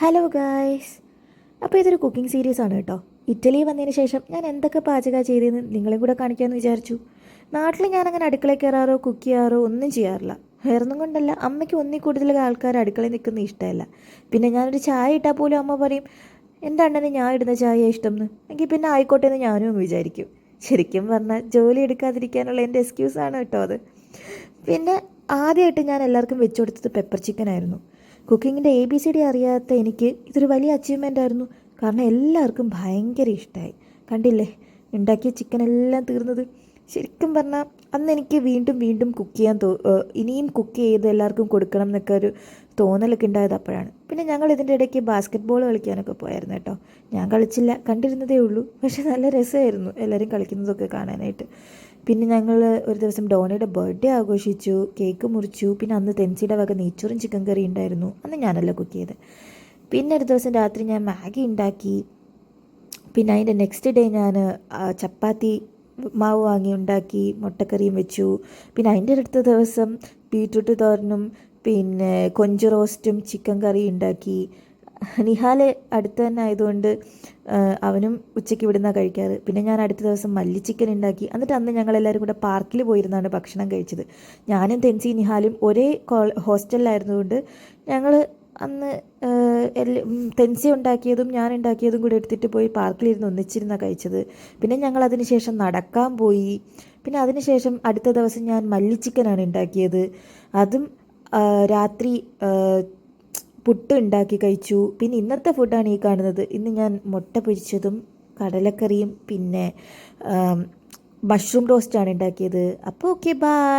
Hello guys അപ്പോൾ ഇതൊരു cooking series ആണ് കേട്ടോ. ഇറ്റലി വന്നതിന് ശേഷം ഞാൻ എന്തൊക്കെ പാചക ചെയ്തതെന്ന് നിങ്ങളെ കൂടെ കാണിക്കാമെന്ന് വിചാരിച്ചു. നാട്ടിൽ ഞാനങ്ങനെ അടുക്കള കയറാറോ കുക്ക് ചെയ്യാറോ ഒന്നും ചെയ്യാറില്ല. വേറൊന്നും കൊണ്ടല്ല. അമ്മയ്ക്ക് ഒന്നിൽ കൂടുതൽ ആൾക്കാർ അടുക്കളയിൽ നിൽക്കുന്ന ഇഷ്ടമല്ല. പിന്നെ ഞാനൊരു ചായ ഇട്ടാൽ പോലും അമ്മ പറയും എന്റെ അണ്ണന് ഞാൻ ഇടുന്ന ചായ ഇഷ്ടം എന്ന് എങ്കിൽ പിന്നെ ആയിക്കോട്ടെ എന്ന് ഞാനും അങ്ങ് വിചാരിക്കും. ശരിക്കും പറഞ്ഞാൽ ജോലി എടുക്കാതിരിക്കാനുള്ള എന്റെ എക്സ്ക്യൂസാണ് കേട്ടോ അത്. പിന്നെ ആദ്യമായിട്ട് ഞാൻ എല്ലാവർക്കും വെച്ചു കൊടുത്തത് പെപ്പർ ചിക്കൻ ആയിരുന്നു. കുക്കിങ്ങിന്റെ എ ബി സി ഡി അറിയാത്ത എനിക്ക് ഇതൊരു വലിയ അച്ചീവ്മെന്റ് ആയിരുന്നു. കാരണം എല്ലാവർക്കും ഭയങ്കര ഇഷ്ടമായി കണ്ടില്ലേ? ഉണ്ടാക്കിയ ചിക്കൻ എല്ലാം തീർന്നത്. ശരിക്കും പറഞ്ഞാൽ അന്ന് എനിക്ക് വീണ്ടും വീണ്ടും കുക്ക് ചെയ്യാൻ തോ ഇനിയും കുക്ക് ചെയ്ത് എല്ലാവർക്കും കൊടുക്കണം എന്നൊക്കെ ഒരു തോന്നലൊക്കെ ഉണ്ടായത് അപ്പോഴാണ്. പിന്നെ ഞങ്ങൾ ഇതിന്റെ ഇടയ്ക്ക് ബാസ്ക്കറ്റ് ബോൾ കളിക്കാനൊക്കെ പോയായിരുന്നു കേട്ടോ. ഞാൻ കളിച്ചില്ല കണ്ടിരുന്നതേ ഉള്ളൂ. പക്ഷേ നല്ല രസമായിരുന്നു എല്ലാവരും കളിക്കുന്നതൊക്കെ കാണാനായിട്ട്. പിന്നെ ഞങ്ങൾ ഒരു ദിവസം ഡോണയുടെ ബർത്ത്ഡേ ആഘോഷിച്ചു കേക്ക് മുറിച്ചു. പിന്നെ അന്ന് തെൻസിയുടെ വക നെയ്ച്ചോറും ചിക്കൻ കറി ഉണ്ടായിരുന്നു. അന്ന് ഞാനല്ല കുക്ക് ചെയ്ത്. പിന്നെ ഒരു ദിവസം രാത്രി ഞാൻ മാഗി ഉണ്ടാക്കി. പിന്നെ അതിന്റെ നെക്സ്റ്റ് ഡേ ഞാൻ ചപ്പാത്തി മാവ് വാങ്ങി ഉണ്ടാക്കി മുട്ടക്കറിയും വെച്ചു. പിന്നെ അതിന്റെ അടുത്ത ദിവസം ബീട്രൂട്ട് തോരനും പിന്നെ കൊഞ്ച് റോസ്റ്റും ചിക്കൻ കറി ഉണ്ടാക്കി. നിഹാൽ അടുത്ത് തന്നെ ആയതുകൊണ്ട് അവനും ഉച്ചയ്ക്ക് ഇവിടുന്നാണ് കഴിക്കാറ്. പിന്നെ ഞാൻ അടുത്ത ദിവസം മല്ലി ചിക്കൻ ഉണ്ടാക്കി. എന്നിട്ട് അന്ന് ഞങ്ങളെല്ലാവരും കൂടെ പാർക്കിൽ പോയിരുന്നാണ് ഭക്ഷണം കഴിച്ചത്. ഞാനും തെൻസി നിഹാലും ഒരേ കോൾ ഹോസ്റ്റലിലായിരുന്നതുകൊണ്ട് ഞങ്ങൾ അന്ന് തെൻസി ഉണ്ടാക്കിയതും ഞാൻ ഉണ്ടാക്കിയതും കൂടെ എടുത്തിട്ട് പോയി പാർക്കിലിരുന്ന് ഒന്നിച്ചിരുന്ന കഴിച്ചത്. പിന്നെ ഞങ്ങൾ അതിനുശേഷം നടക്കാൻ പോയി. പിന്നെ അതിനുശേഷം അടുത്ത ദിവസം ഞാൻ മല്ലി ചിക്കനാണ് ഉണ്ടാക്കിയത്. അതും രാത്രി പുട്ട് ഉണ്ടാക്കി കഴിച്ചു. പിന്നെ ഇന്നത്തെ ഫുഡാണ് ഈ കാണുന്നത്. ഇന്ന് ഞാൻ മുട്ട പൊരിച്ചതും കടലക്കറിയും പിന്നെ മഷ്റൂം റോസ്റ്റാണ് ഉണ്ടാക്കിയത്. അപ്പോൾ ഓക്കെ ബൈ